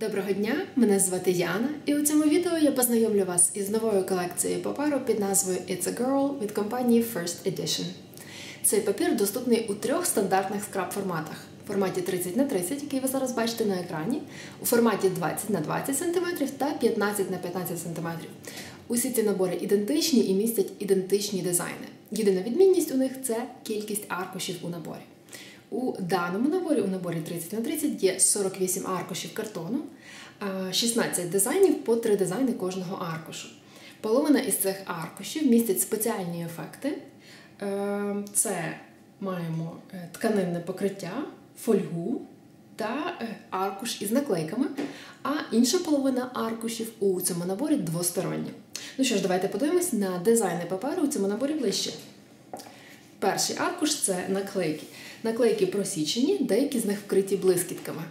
Доброго дня, мене звати Яна, і у цьому відео я познайомлю вас із новою колекцією паперу під назвою It's a Girl від компанії First Edition. Цей папір доступний у трьох стандартних скраб форматах: у форматі 30 на 30, який ви зараз бачите на екрані, у форматі 20 на 20 см та 15 на 15 см. Усі ці набори ідентичні і містять ідентичні дизайни. Єдина відмінність у них це кількість аркушів у наборі. У даному наборі, у наборі 30 на 30 є 48 аркушів картону, 16 дизайнів по 3 дизайни кожного аркушу. Половина із цих аркушів містять спеціальні ефекти. Е, це маємо е, тканинне покриття, фольгу та е, аркуш із наклейками, а інша половина аркушів у цьому наборі двостороння. Ну що ж, давайте подивимось на дизайни паперу у цьому наборі ближче. Перший аркуш це наклейки. Наклейки просічені, деякі з них вкриті блискітками.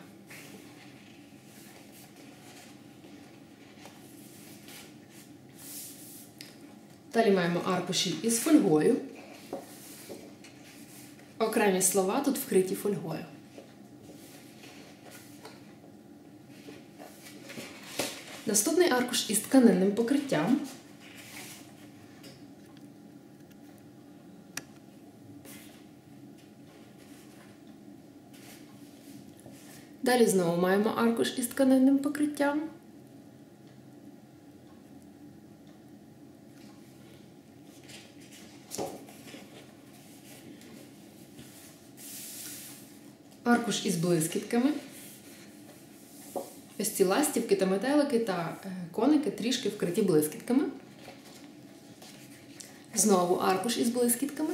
Далі маємо аркуші із фольгою. Окремі слова тут вкриті фольгою. Наступний аркуш із тканинним покриттям. Далі знову маємо аркуш із тканинним покриттям. Аркуш із блискітками. Ось ці ластівки та метелики та е, коники трішки вкриті блискітками. Знову аркуш із блискітками.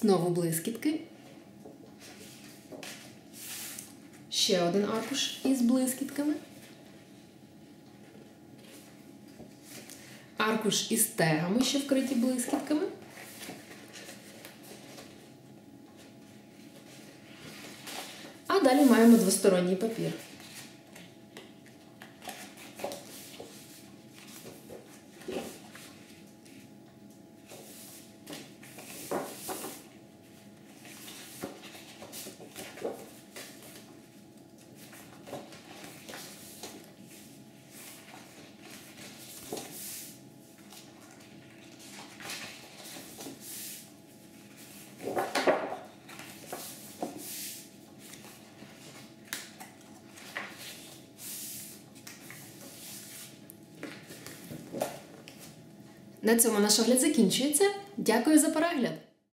Знову блискітки. Ще один аркуш із блискітками. Аркуш із тегами, що вкриті блискітками. А далі маємо двосторонній папір. На цьому наш огляд закінчується. Дякую за перегляд!